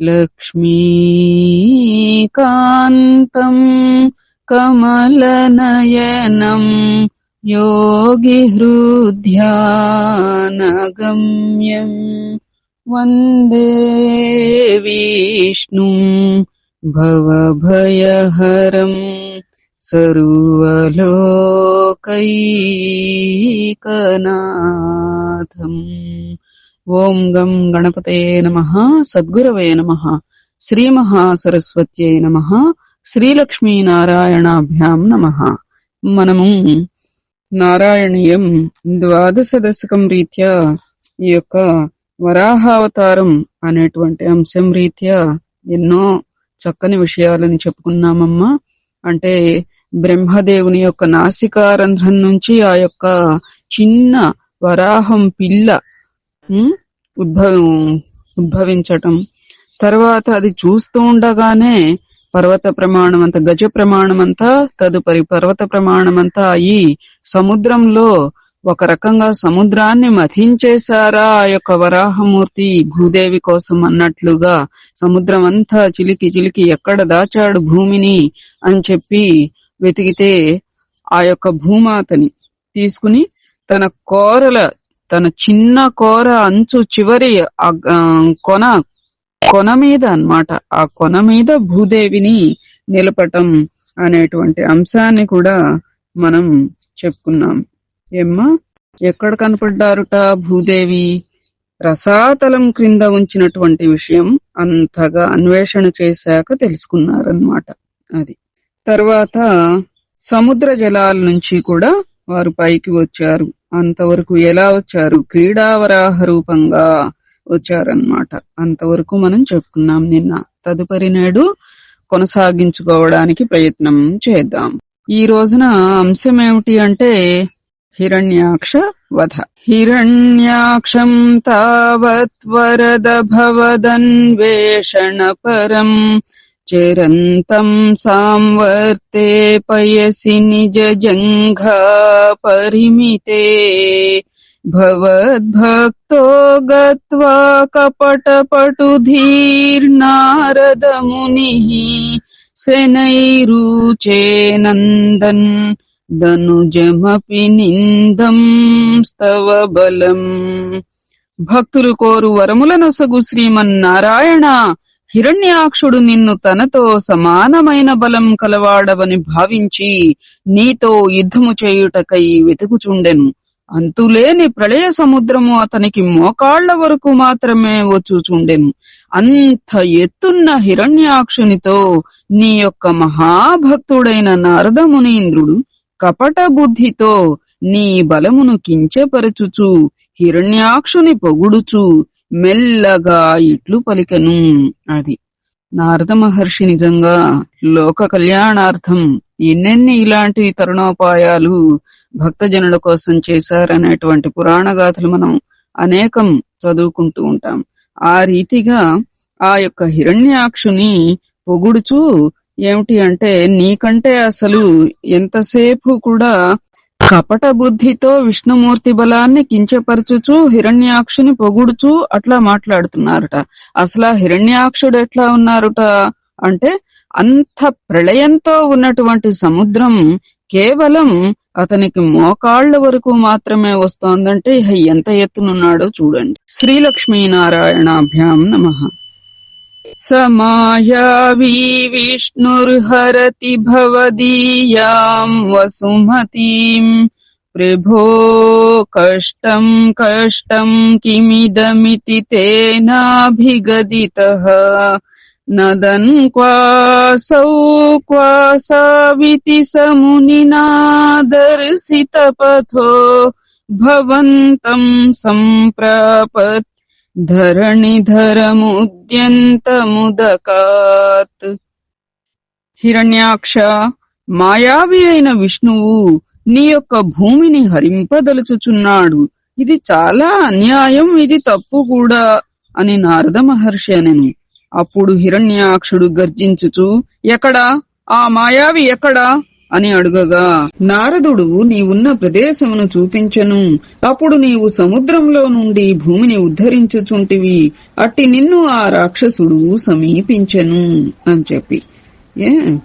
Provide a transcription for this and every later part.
लक्ष्मीकान्तम् कमलनयनम् योगिहृद्यानगम्यम् वन्दे विष्णुम् भवभयहरम् सर्वलोकैकनाथम् ఓం గం గణపతయే నమ సద్గురవే నమ శ్రీమహాసరస్వత్యై నమ శ్రీలక్ష్మీనారాయణాభ్యాం నమ. మనము నారాయణీయం ద్వాదశ దశకం రీత్యా ఈ యొక్క వరాహావతారం అనేటువంటి అంశం రీత్యా ఎన్నో చక్కని విషయాలని చెప్పుకున్నామమ్మా. అంటే బ్రహ్మదేవుని యొక్క నాసికారంధ్రం నుంచి ఆ యొక్క చిన్న వరాహం పిల్ల ఉద్భవం ఉద్భవించటం. తర్వాత అది చూస్తూ ఉండగానే పర్వత ప్రమాణం అంతా గజ ప్రమాణం అంతా తదుపరి పర్వత ప్రమాణం అంతా అయి సముద్రంలో ఒక రకంగా సముద్రాన్ని మథించేశారా ఆ యొక్క వరాహమూర్తి భూదేవి కోసం అన్నట్లుగా సముద్రం అంతా చిలికి చిలికి ఎక్కడ దాచాడు భూమిని అని చెప్పి వెతికితే ఆ యొక్క భూమాతని తీసుకుని తన కోరల తన చిన్న కోర అంచు చివరి కొన కొన మీద అన్నమాట. ఆ కొన మీద భూదేవిని నిలపటం అనేటువంటి అంశాన్ని కూడా మనం చెప్పుకున్నాం. ఏమ్మా? ఎక్కడ కనపడ్డారుట భూదేవి? రసాతలం క్రింద ఉంచినటువంటి విషయం అంతగా అన్వేషణ చేశాక తెలుసుకున్నారన్నమాట అది. తర్వాత సముద్ర జలాల నుంచి కూడా వారు పైకి వచ్చారు. అంతవరకు ఎలా వచ్చారు? క్రీడావరాహ రూపంగా వచ్చారన్నమాట. అంతవరకు మనం చెప్పుకున్నాం నిన్న. తదుపరి నేడు కొనసాగించుకోవడానికి ప్రయత్నం చేద్దాం. ఈ రోజున అంశం ఏమిటి అంటే హిరణ్యాక్ష వధ. హిరణ్యాక్షం తావత్ వరద భవదన్వేషణ పరం చిరంతం సాంవర్తే పయసి నిజ జంఘా పరిమితే భవద్భక్తో గత్వా కపటపటుధీర్నారదమునిః శనైరుచేనందన్ ధనుజమపి నిందం స్తవ బలం భక్తులు కోరు వరములనొసగు శ్రీమన్నారాయణ హిరణ్యాక్షుడు నిన్ను తనతో సమానమైన బలం కలవాడవని భావించి నీతో యుద్ధము చేయుటకై వెతుకుచుండెను. అంతులేని ప్రళయ సముద్రము అతనికి మోకాళ్ళ వరకు మాత్రమే వచ్చుచుండెను. అంత ఎత్తున్న హిరణ్యాక్షునితో నీ యొక్క మహాభక్తుడైన నారదమునీంద్రుడు కపట బుద్ధితో నీ బలమును కించపరచుచు హిరణ్యాక్షుని పొగుడుచు మెల్లగా ఇట్లు పలికెను అది. నారద మహర్షి నిజంగా లోక కళ్యాణార్థం ఎన్నెన్ని ఇలాంటి తరుణోపాయాలు భక్తజనుల కోసం చేశారనేటువంటి పురాణ గాథలు మనం అనేకం చదువుకుంటూ ఉంటాం. ఆ రీతిగా ఆ యొక్క హిరణ్యాక్షుని పొగుడుచు ఏమిటి అంటే నీకంటే అసలు ఎంతసేపు కూడా కపట బుద్ధితో విష్ణుమూర్తి బలాన్ని కించపరచుచు హిరణ్యాక్షుని పొగుడుచు అట్లా మాట్లాడుతున్నారట. అసలు హిరణ్యాక్షుడు ఎట్లా ఉన్నారుట అంటే అంత ప్రళయంతో ఉన్నటువంటి సముద్రం కేవలం అతనికి మోకాళ్ళ వరకు మాత్రమే వస్తోందంటే ఎంత ఎత్తునున్నాడో చూడండి. శ్రీలక్ష్మీనారాయణాభ్యాం నమ. समायावी विष्णुर्हरति भवदीयाम् वसुमतीम् प्रभो कष्टम् कष्टम् किमिदमिति तेनाभिगदितः। नदन् क्वासौ क्वासाविति स मुनिना दर्शितपथो। भवन्तम् सम्प्रापत् ధరణిధరముద్యంతముదకాత్ హిరణ్యాక్ష మాయావి అయిన విష్ణువు నీ యొక్క భూమిని హరింపదలుచుచున్నాడు. ఇది చాలా అన్యాయం ఇది తప్పు కూడా అని నారద మహర్షి అనెను. అప్పుడు హిరణ్యాక్షుడు గర్జించుచు ఎక్కడా? ఆ మాయావి ఎక్కడా? అని అడుగగా నారదుడు నీవున్న ప్రదేశమును చూపించెను. అప్పుడు నీవు సముద్రంలో నుండి భూమిని ఉద్ధరించుచుంటివి. అట్టి నిన్ను ఆ రాక్షసుడు సమీపించెను అని చెప్పి. ఏ?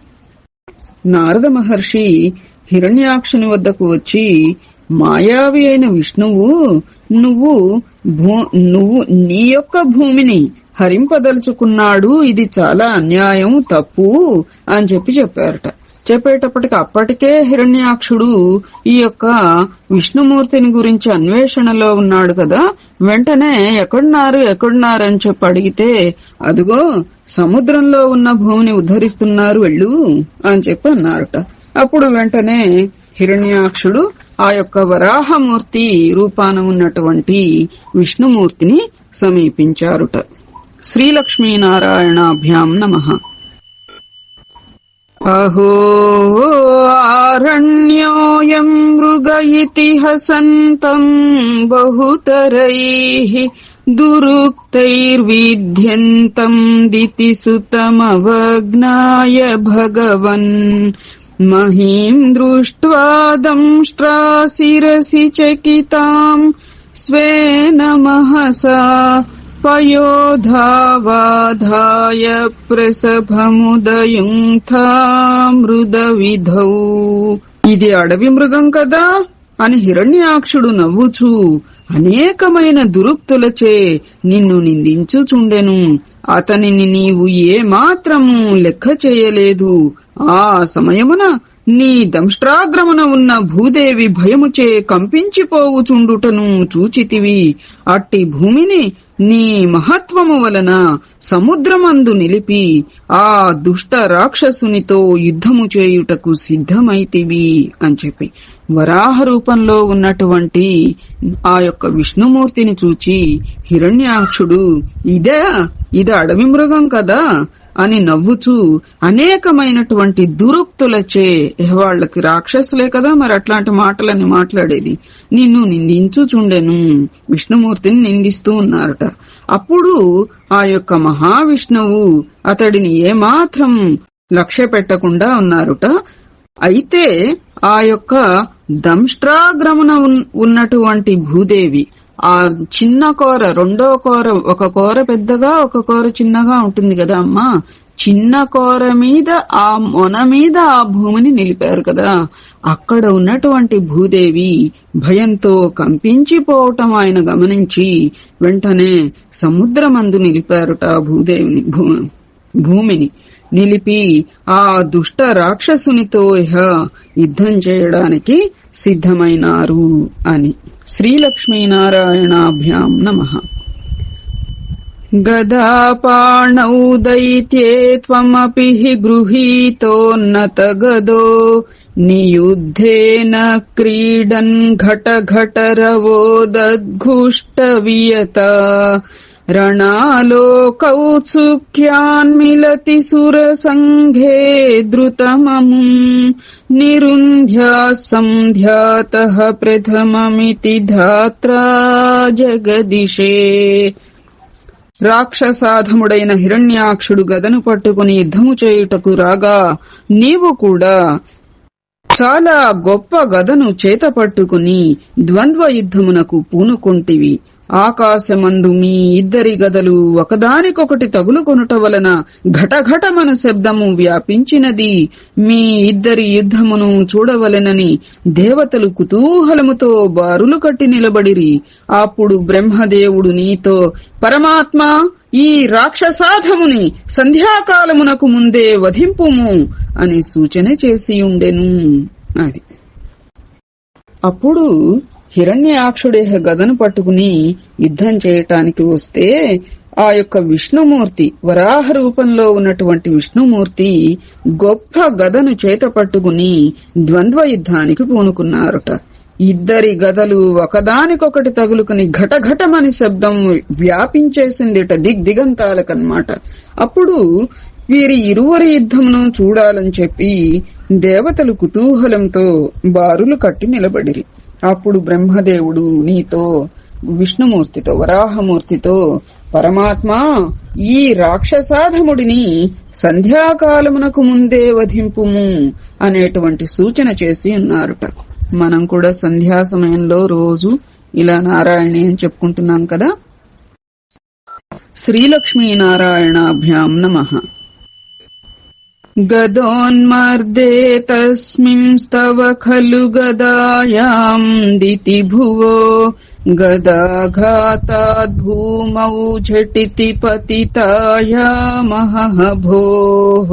నారద మహర్షి హిరణ్యాక్షుని వద్దకు వచ్చి మాయావి అయిన విష్ణువు నువ్వు భూ నువ్వు నీ యొక్క భూమిని హరింపదలుచుకున్నాడు. ఇది చాలా అన్యాయం తప్పు అని చెప్పి చెప్పారట. చెప్పేటప్పటికి అప్పటికే హిరణ్యాక్షుడు ఈ యొక్క విష్ణుమూర్తిని గురించి అన్వేషణలో ఉన్నాడు కదా వెంటనే ఎక్కడున్నారు ఎక్కడున్నారు అని చెప్పి అడిగితే అదిగో సముద్రంలో ఉన్న భూమిని ఉద్ధరిస్తున్నారు వెళ్ళు అని చెప్పి అన్నారట. అప్పుడు వెంటనే హిరణ్యాక్షుడు ఆ యొక్క వరాహమూర్తి రూపాన ఉన్నటువంటి విష్ణుమూర్తిని సమీపించారుట. శ్రీలక్ష్మీనారాయణాభ్యాం నమః. अहो आरण्योऽयम् मृग इति हसन्तम् बहुतरैः दुरुक्तैर्विध्यन्तम् दितिसुतमवग्नाय भगवन्। महीम् दृष्ट्वा दंष्ट्राशिरसि चकिताम् स्वेन महसा పయోధావాధాయ ప్రసభముదయుంథామృదవిధౌ ఇది అడవి మృగం కదా అని హిరణ్యాక్షుడు నవ్వుచూ అనేకమైన దురుక్తులచే నిన్ను నిందించుచుండెను. అతనిని నీవు ఏమాత్రము లెక్క చేయలేదు. ఆ సమయమున నీ దంష్ట్రాగ్రమున ఉన్న భూదేవి భయముచే కంపించిపోవుచుండుటను చూచితివి. అట్టి భూమిని నీ మహత్వము వలన సముద్రమందు నిలిపి ఆ దుష్ట రాక్షసునితో యుద్ధము చేయుటకు సిద్ధమైతివి అని చెప్పి. వరాహ రూపంలో ఉన్నటువంటి ఆ యొక్క విష్ణుమూర్తిని చూచి హిరణ్యాక్షుడు ఇదే ఇది అడవి మృగం కదా అని నవ్వుచూ అనేకమైనటువంటి దురుక్తులచే వాళ్ళకి రాక్షసులే కదా మరి అట్లాంటి మాటలని మాట్లాడేది. నిన్ను నిందించుచుండెను. విష్ణుమూర్తిని నిందిస్తూ ఉన్నారట. అప్పుడు ఆ యొక్క మహావిష్ణువు అతడిని ఏమాత్రం లక్ష్య పెట్టకుండా ఉన్నారుట. అయితే ఆ యొక్క దంష్ట్రాగ్రమున ఉన్- ఉన్నటువంటి భూదేవి ఆ చిన్న కూర రెండో కూర ఒక కూర పెద్దగా ఒక కూర చిన్నగా ఉంటుంది కదా అమ్మా. చిన్న కూర మీద ఆ మొన మీద ఆ భూమిని నిలిపారు కదా. అక్కడ ఉన్నటువంటి భూదేవి భయంతో కంపించిపోవటం ఆయన గమనించి వెంటనే సముద్రమందు నిలిపారుట భూదేవిని భూమిని. నిలిపి ఆ దుష్ట రాక్షసునితో ఇహ యుద్ధం చేయడానికి సిద్ధమైనారు అని. श्रीलक्ष्मीनारायणाभ्यां नमः। गदापाणौ दैत्ये त्वमपि हि गृहीतोन्नतगदो नियुद्धेन क्रीडन् घटघटरवो दद्घुष्टवियता। ఘట రవోదద్ఘుష్ట వియత రణాలోకౌత్సుక్యాన్మిలతి సురసంఘే ద్రుతమముం నిరుంధ్యా సంధ్యాత ప్రథమమితి ధాత్రా జగదిశే. రాక్షసాధముడైన హిరణ్యాక్షుడు గదను పట్టుకుని యుద్ధము చేయుటకు రాగా నీవు కూడా చాలా గొప్ప గదను చేత పట్టుకుని ద్వంద్వ యుద్ధమునకు పూనుకుంటివి. ఆకాశమందు మీ ఇద్దరి గదలు ఒకదానికొకటి తగులుకొనుట వలన ఘటఘటమన శబ్దము వ్యాపించినది. మీ ఇద్దరి యుద్ధమును చూడవలెనని దేవతలు కుతూహలముతో బారులు కట్టి నిలబడిరి. అప్పుడు బ్రహ్మదేవుడు నీతో పరమాత్మ ఈ రాక్షసాధముని సంధ్యాకాలమునకు ముందే వధింపుము అని సూచన చేసి ఉండెను అది. అప్పుడు హిరణ్యాక్షుడేహ గదను పట్టుకుని యుద్ధం చేయటానికి వస్తే ఆ యొక్క విష్ణుమూర్తి వరాహ రూపంలో ఉన్నటువంటి విష్ణుమూర్తి గొప్ప గదను చేత పట్టుకుని ద్వంద్వ యుద్ధానికి పూనుకున్నారట. ఇద్దరి గదలు ఒకదానికొకటి తగులుకుని ఘటఘటమని శబ్దం వ్యాపించేసిందిట దిగ్దిగంతాలకన్నమాట అప్పుడు వీరి ఇరువురి యుద్ధమును చూడాలని చెప్పి దేవతలు కుతూహలంతో బారులు కట్టి నిలబడిరి. అప్పుడు బ్రహ్మదేవుడు నీతో విష్ణుమూర్తితో వరాహమూర్తితో పరమాత్మ ఈ రాక్షసాధముడిని సంధ్యాకాలమునకు ముందే వధింపుము అనేటువంటి సూచన చేసి ఉన్నారుట. మనం కూడా సంధ్యా సమయంలో రోజు ఇలా నారాయణి అని చెప్పుకుంటున్నాం కదా? శ్రీలక్ష్మీనారాయణాభ్యాం నమః. गदोन्मर्दे तस्मिंस्तव खलु गदायाम् दितिभुवो गदाघाताद्भूमौ झटिति पतितायामहः भोः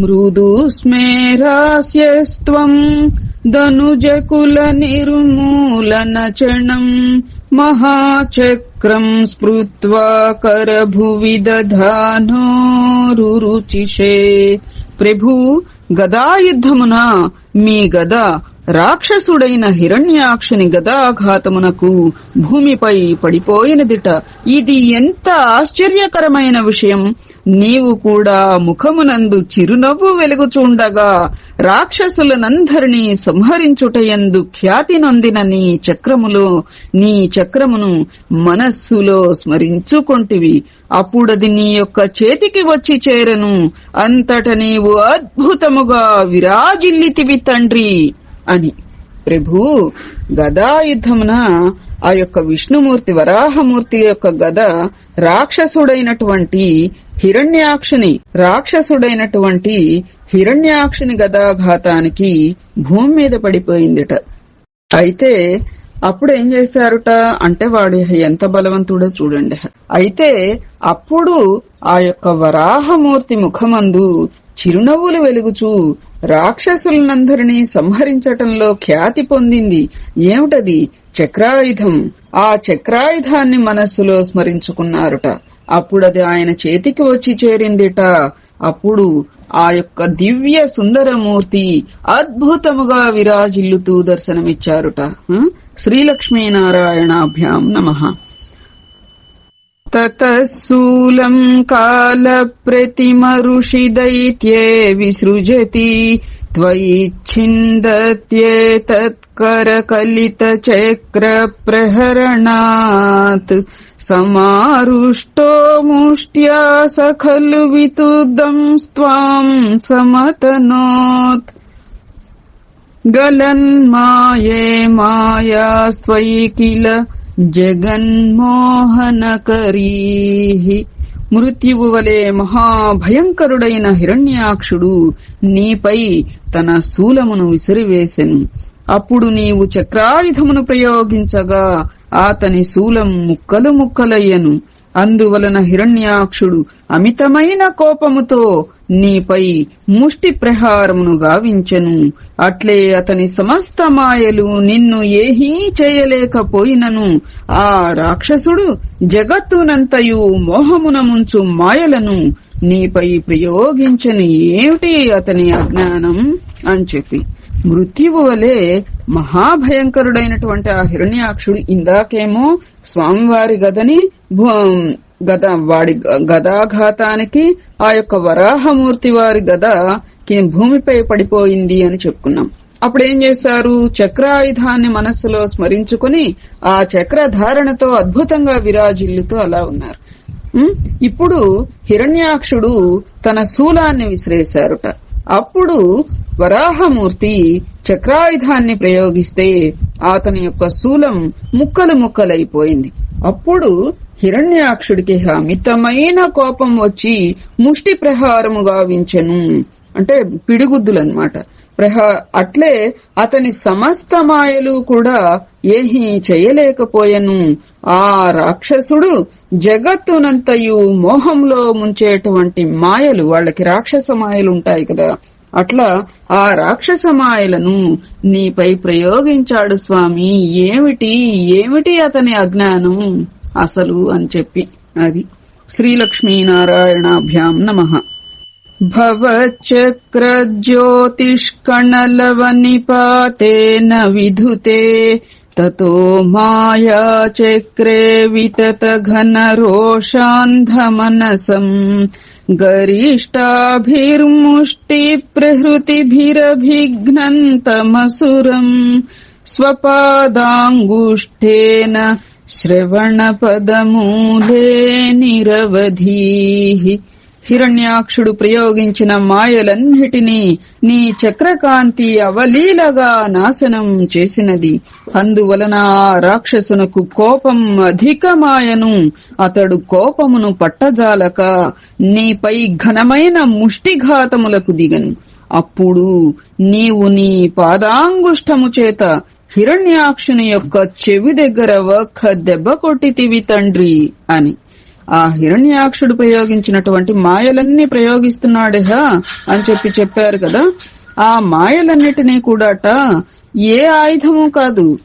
मृदु स्मेरास्यस्त्वम् दनुजकुलनिर्मूलनचणम् महाचक्रम् स्मृत्वा करभुवि दधानोरुचिषे ప్రభు గదాయుద్ధమున మీ గద రాక్షసుడైన హిరణ్యాక్షుని గదాఘాతమునకు భూమిపై పడిపోయినదిట ఇది ఎంత ఆశ్చర్యకరమైన విషయం నీవు కూడా ముఖమునందు చిరునవ్వు వెలుగుచుండగా రాక్షసులనందరినీ సంహరించుటయందు ఖ్యాతి నొందిన నీ చక్రములో నీ చక్రమును మనస్సులో స్మరించుకొంటివి. అప్పుడది నీ యొక్క చేతికి వచ్చి చేరను. అంతట నీవు అద్భుతముగా విరాజిల్లితివి తండ్రి అని. ప్రభు గదాయుద్ధమున ఆ యొక్క విష్ణుమూర్తి వరాహమూర్తి యొక్క గద రాక్షసుడైనటువంటి హిరణ్యాక్షుని రాక్షసుడైనటువంటి హిరణ్యాక్షుని గదాఘాతానికి భూమి మీద పడిపోయిందిట. అయితే అప్పుడు ఏం చేశారుట? అంటే వాడు ఎంత బలవంతుడో చూడండి. అయితే అప్పుడు ఆ యొక్క వరాహమూర్తి ముఖమందు చిరునవ్వులు వెలుగుచూ రాక్షసులనందరినీ సంహరించటంలో ఖ్యాతి పొందింది. ఏమిటది? చక్రాయుధం. ఆ చక్రాయుధాన్ని మనస్సులో స్మరించుకున్నారుట. అప్పుడది ఆయన చేతికి వచ్చి చేరిందిట. అప్పుడు ఆ యొక్క దివ్య సుందరమూర్తి అద్భుతముగా విరాజిల్లుతూ దర్శనమిచ్చారుట. శ్రీలక్ష్మీనారాయణాభ్యాం నమః. ततः शूलम् कालप्रतिमऋषिदैत्ये विसृजति त्वयिच्छिन्दत्येतत्करकलितचक्रप्रहरणात् समारुष्टो मुष्ट्या स खलु वितुदम् स्त्वाम् समतनोत्। गलन्माये मायास्त्वयि किल జగన్మోహనకరీః మృత్యువు వలె మహాభయంకరుడైన హిరణ్యాక్షుడు నీపై తన శూలమును విసిరివేసెను. అప్పుడు నీవు చక్రాయుధమును ప్రయోగించగా అతని శూలం ముక్కలు ముక్కలయ్యను. అందువలన హిరణ్యాక్షుడు అమితమైన కోపముతో నీపై ముష్టి ప్రహారమును గావించెను. అట్లే అతని సమస్త మాయలు నిన్ను ఏహీ చేయలేకపోయినను. ఆ రాక్షసుడు జగత్తునంతయు మోహమునముంచు మాయలను నీపై ప్రయోగించని. ఏమిటి అతని అజ్ఞానం? అని చెప్పి. మృత్యువు వలె మహాభయంకరుడైనటువంటి ఆ హిరణ్యాక్షుడు ఇందాకేమో స్వామివారి గదని భూ- గద వాడి గదాఘాతానికి ఆ యొక్క వరాహమూర్తి వారి గద భూమిపై పడిపోయింది అని చెప్పుకున్నాం. అప్పుడేం చేశారు? చక్రాయుధాన్ని మనస్సులో స్మరించుకుని ఆ చక్ర ధారణతో అద్భుతంగా విరాజిల్లుతూ అలా ఉన్నారు. ఇప్పుడు హిరణ్యాక్షుడు తన శూలాన్ని విసిరేశారుట. అప్పుడు వరాహమూర్తి చక్రాయుధాన్ని ప్రయోగిస్తే అతని యొక్క శూలం ముక్కలు ముక్కలైపోయింది. అప్పుడు హిరణ్యాక్షుడికి అమితమైన కోపం వచ్చి ముష్టి ప్రహారము గావించెను. అంటే పిడిగుద్దులన్నమాట. ప్రహ అట్లే అతని సమస్త మాయలు కూడా ఏమీ చేయలేకపోయెను. ఆ రాక్షసుడు జగత్తునంతయు మోహంలో ముంచేటువంటి మాయలు వాళ్ళకి రాక్షస మాయలు ఉంటాయి కదా. అట్లా ఆ రాక్షస మాయలను నీపై ప్రయోగించాడు స్వామి. ఏమిటి? ఏమిటి అతని అజ్ఞానం? అసలు అని చెప్పి అది. శ్రీలక్ష్మీనారాయణాభ్యాం నమః. भवचक्रज्योतिष्कणलवनिपातेन विधुते ततो मायाचक्रे विततघनरोषान्धमनसम् गरिष्टाभिर्मुष्टिप्रहृतिभिरभिघ्नन्तमसुरम् स्वपादाङ्गुष्ठेन श्रवणपदमूले निरवधीः। హిరణ్యాక్షుడు ప్రయోగించిన మాయలన్నిటినీ నీ చక్రకాంతి అవలీలగా నాశనం చేసినది. అందువలన ఆ రాక్షసునకు కోపం అధికమాయను. అతడు కోపమును పట్టజాలక నీపై ఘనమైన ముష్టిఘాతములకు దిగను. అప్పుడు నీవు నీ పాదాంగుష్టము చేత హిరణ్యాక్షుని యొక్క చెవి దగ్గర ఒక్క దెబ్బ కొట్టితివి తండ్రి అని. ఆ హిరణ్యాక్షుడు ప్రయోగించినటువంటి మాయలన్నీ ప్రయోగిస్తున్నాడేహా అని చెప్పి చెప్పారు కదా. ఆ మాయలన్నిటినీ కూడాట ఏ ఆయుధము కాదు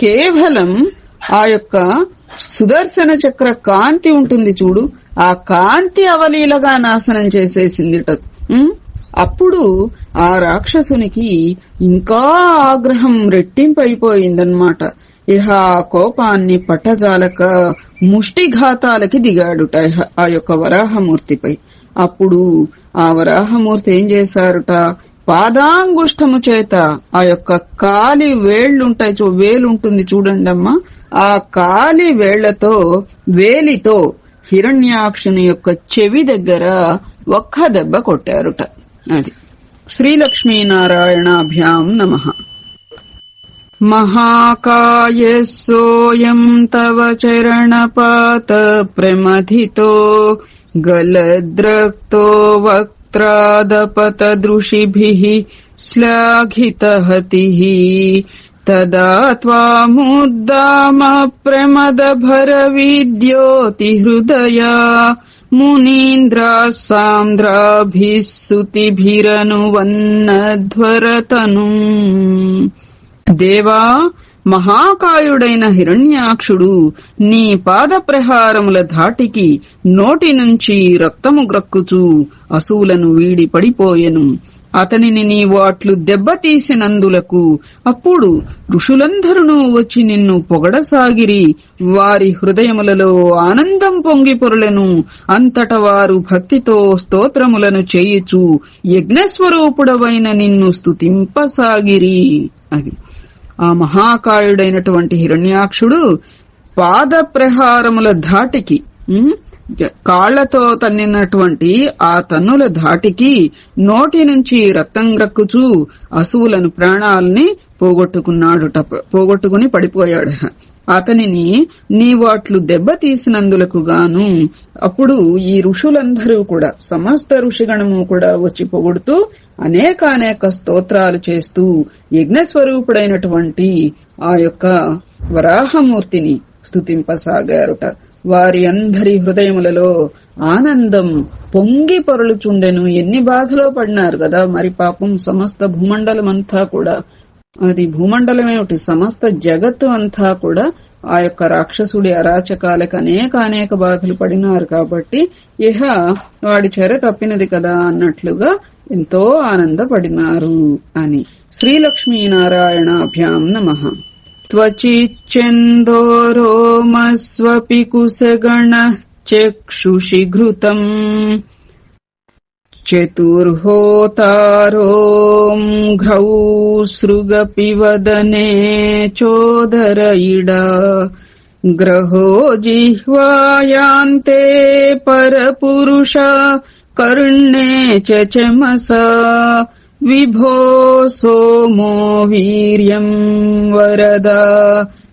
కేవలం ఆ యొక్క సుదర్శన చక్ర కాంతి ఉంటుంది చూడు. ఆ కాంతి అవలీలగా నాశనం చేసేసిందిట. అప్పుడు ఆ రాక్షసునికి ఇంకా ఆగ్రహం రెట్టింపైపోయిందన్నమాట. ఇహ ఆ కోపాన్ని పట్టజాలక ముష్టిఘాతాలకి దిగాడుట ఆ యొక్క వరాహమూర్తిపై. అప్పుడు ఆ వరాహమూర్తి ఏం చేశారుట? పాదాంగుష్టము చేత ఆ యొక్క కాలి వేళ్ళుంటాయి చూ వేలుంటుంది చూడండి అమ్మా ఆ కాలి వేళ్ళతో వేలితో హిరణ్యాక్షుని యొక్క చెవి దగ్గర ఒక్క దెబ్బ కొట్టారుట. అది. శ్రీలక్ష్మీనారాయణాభ్యాం నమ. महाकायः सोऽयम् तव चरणपातप्रमथितो गलद्रक्तो वक्त्रादपतदृशिभिः श्लाघितहतिः। तदा त्वामुद्दामप्रमदभरविद्योतिहृदया मुनीन्द्रा सान्द्राभिः सुतिभिरनुवन्नध्वरतनुम्। దేవా మహాకాయుడైన హిరణ్యాక్షుడు నీ పాద ప్రహారముల ధాటికి నోటి నుంచి రక్తము గ్రక్కుచూ అసూలను వీడి పడిపోయెను. అతనిని నీవు అట్లు దెబ్బతీసినందులకు అప్పుడు ఋషులందరూ వచ్చి నిన్ను పొగడసాగిరి వారి హృదయములలో ఆనందం పొంగిపొరులను అంతట వారు భక్తితో స్తోత్రములను చేయుచు యజ్ఞస్వరూపుడవైన నిన్ను స్తుతింపసాగిరి అది. ఆ మహాకాయుడైనటువంటి హిరణ్యాక్షుడు పాద ప్రహారముల ధాటికి కాళ్ళతో తన్నినటువంటి ఆ తన్నుల ధాటికి నోటి నుంచి రక్తం గ్రక్కుచూ అసువులను ప్రాణాలని పోగొట్టుకున్నాడు పోగొట్టుకుని పడిపోయాడు. అతనిని నీవు అట్లు దెబ్బతీసినందులకు గాను అప్పుడు ఈ ఋషులందరూ కూడా సమస్త ఋషిగణము కూడా వచ్చి పొగుడుతూ అనేకానేక స్తోత్రాలు చేస్తూ యజ్ఞస్వరూపుడైనటువంటి ఆ యొక్క వరాహమూర్తిని స్తుతింపసాగారుట. వారి అందరి హృదయములలో ఆనందం పొంగి పొరలుచుండెను. ఎన్ని బాధలో పడినారు కదా మరి పాపం సమస్త భూమండలం అంతా కూడా. అది భూమండలమేమిటి సమస్త జగత్తు అంతా కూడా ఆ యొక్క రాక్షసుడి అరాచకాలకు అనేక అనేక బాధలు పడినారు కాబట్టి ఇహ వాడి చెర తప్పినది కదా అన్నట్లుగా ఎంతో ఆనందపడినారు అని. శ్రీలక్ష్మీనారాయణాభ్యాం నమ. త్వచిందోరోమస్వపి కుశగణ చక్షుషి चतुर्होतारो घ्रौ सृगपिवदने चोदर इडा। ग्रहो जिह्वायान्ते परपुरुष कर्णे च चमसा। विभो सोमो वीर्यं वरदा।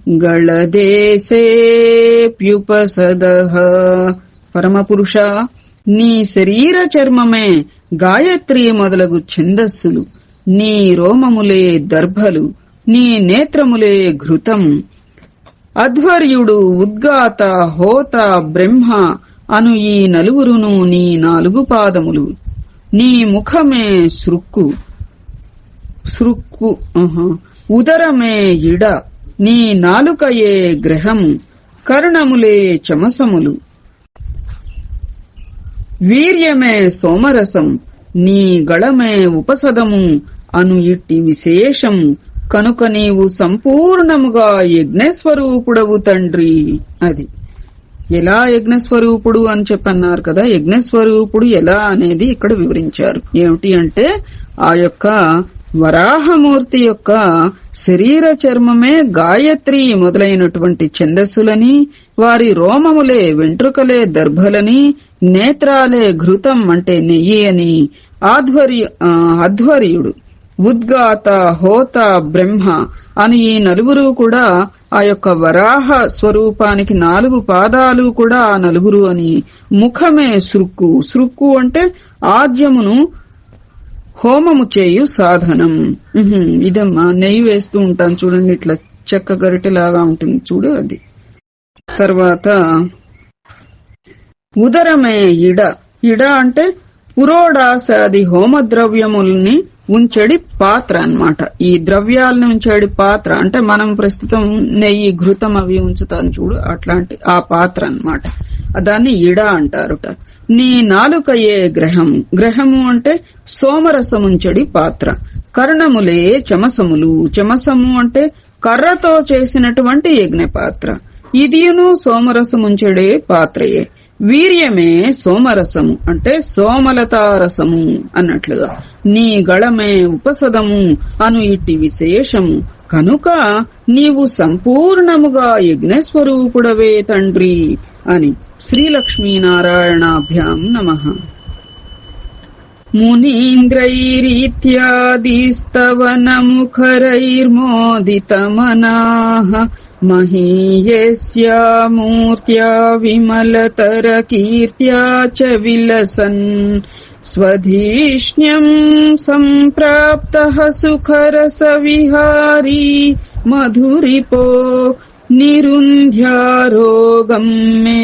गळदेसेप्युपसदः परमपुरुषा। నీ శరీర చర్మమే గాయత్రి మొదలగు ఛందస్సులు. నీ రోమములే దర్భలు నీ నేత్రములే ఘృతం. అధ్వర్యుడు ఉద్గాత హోత బ్రహ్మ అను ఈ నలుగురును నీ నాలుగు పాదములు. నీ ముఖమే సృక్కు సృక్కు ఉదరమే ఇడ. నీ నాలుకయే గ్రహము కర్ణములే చమసములు. వీర్యమే సోమరసం నీ గళమే ఉపసదము అను ఇట్టి విశేషం కనుక నీవు సంపూర్ణముగా యజ్ఞస్వరూపుడవు తండ్రి అది. ఎలా యజ్ఞస్వరూపుడు అని చెప్పన్నారు కదా యజ్ఞస్వరూపుడు ఎలా అనేది ఇక్కడ వివరించారు. ఏమిటి అంటే ఆ యొక్క వరాహమూర్తి యొక్క శరీర చర్మమే గాయత్రి మొదలైనటువంటి ఛందస్సులని వారి రోమములే వెంట్రుకలే దర్భలని నేత్రాలే ఘృతం అంటే నెయ్యి అని ఆధ్వర్య ఆధ్వర్యుడు. అధ్వర్యుడు ఉద్గాత హోత బ్రహ్మ అని ఈ నలుగురు కూడా ఆ యొక్క వరాహ స్వరూపానికి నాలుగు పాదాలు కూడా ఆ నలుగురు అని ముఖమే సృక్కు సృక్కు అంటే ఆద్యమును హోమము చేయు సాధనం ఇదమ్మా నెయ్యి వేస్తూ ఉంటాను చూడండి ఇట్లా చెక్క గరిటెలాగా ఉంటుంది చూడు అది. తర్వాత ఉదరమే ఇడ. ఇడ అంటే పురోడాసాది హోమ ద్రవ్యముల్ని ఉంచెడి పాత్ర అన్నమాట. ఈ ద్రవ్యాలను ఉంచేడి పాత్ర అంటే మనం ప్రస్తుతం నెయ్యి ఘృతం అవి ఉంచుతాం చూడు అట్లాంటి ఆ పాత్ర అన్నమాట. దాన్ని ఇడ అంటారుట. నీ నాలుకయే గ్రహం. గ్రహము అంటే సోమరసముంచడి పాత్ర. కర్ణములే చమసములు. చమసము అంటే కర్రతో చేసినటువంటి యజ్ఞ పాత్ర ఇదియును సోమరసముంచడే పాత్రయే. వీర్యమే సోమరసము అంటే సోమలతారసము అన్నట్లుగా. నీ గళమే ఉపసదము అను ఇట్టి విశేషము. కనుక నీవు సంపూర్ణముగా యజ్ఞస్వరూపుడవే తండ్రి అని श्रीलक्ष्मीनारायणाभ्याम् नमः। मुनीन्द्रैरीत्यादिस्तवनमुखरैर्मोदितमनाः। महीयस्या मूर्त्या विमलतरकीर्त्या च विलसन्। स्वधीष्ण्यम् सम्प्राप्तः सुखरसविहारी मधुरिपो निरुन्ध्यारोगम् मे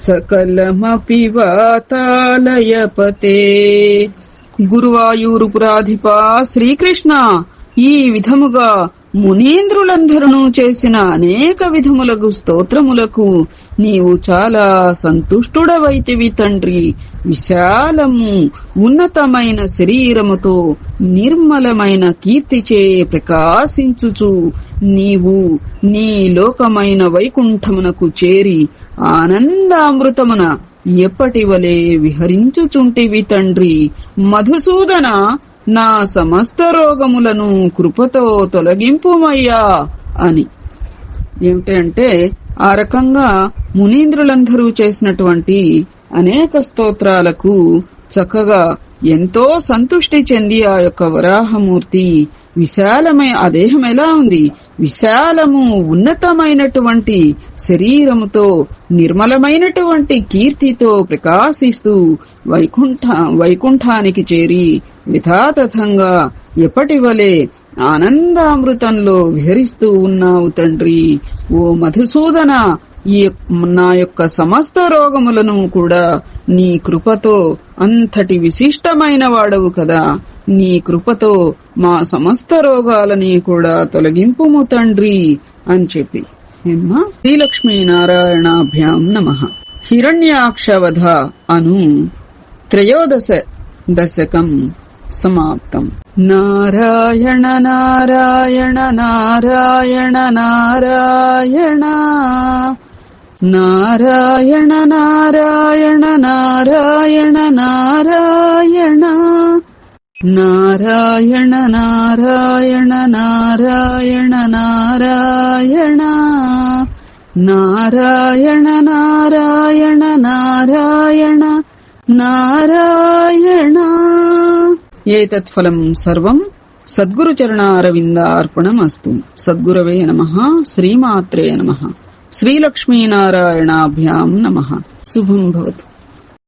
సకలమపి వాతాలయపతే గురువాయూరుపురాధిప శ్రీకృష్ణ ఈ విధముగా మునీంద్రులందరూ చేసిన అనేక విధములకు స్తోత్రములకు నీవు చాలా సంతుష్టుడవైతివి తండ్రి. విశాలము ఉన్నతమైన శరీరముతో నిర్మలమైన కీర్తిచే ప్రకాశించుచు నీవు నీ లోకమైన వైకుంఠమునకు చేరి ఆనందామృతమున ఎప్పటి వలె విహరించుచుంటివి తండ్రి. మధుసూదన నా సమస్త రోగములను కృపతో తొలగింపుమయ్యా అని. ఏమిటంటే ఆ రకంగా మునీంద్రులందరూ చేసినటువంటి అనేక స్తోత్రాలకు చక్కగా ఎంతో సంతుష్టి చెంది ఆ యొక్క వరాహమూర్తి. విశాలమై ఆ దేహం ఎలా ఉంది? విశాలము ఉన్నతమైనటువంటి శరీరముతో నిర్మలమైనటువంటి కీర్తితో ప్రకాశిస్తూ వైకుంఠ వైకుంఠానికి చేరి యథాతథంగా ఎప్పటి వలె ఆనందామృతంలో విహరిస్తూ ఉన్నావు తండ్రి. ఓ మధుసూదన ఈ నా యొక్క సమస్త రోగములను కూడా నీ కృపతో అంతటి విశిష్టమైన వాడవు కదా. నీ కృపతో మా సమస్త రోగాలని కూడా తొలగింపుము తండ్రి అని చెప్పి. ఏమ్మా? శ్రీలక్ష్మీ నారాయణాభ్యాం నమ. హిరణ్యాక్షవధ అను త్రయోదశ దశకం సమాప్తం. నారాయణ నారాయణ నారాయణ నారాయణ. నారాయణ నారాయణ నారాయణ నారాయణ. నారాయణ నారాయణ నారాయణ నారాయణ. నారాయణ నారాయణ నారాయణ నారాయణ. ఏతత్ఫలం సర్వం. సద్గురు చరణారవిందార్పణమస్తు సద్గురవే నమ. శ్రీమాత్రే నమ. శ్రీలక్ష్మీనారాయణాభ్యాం నమ శుభం భవతు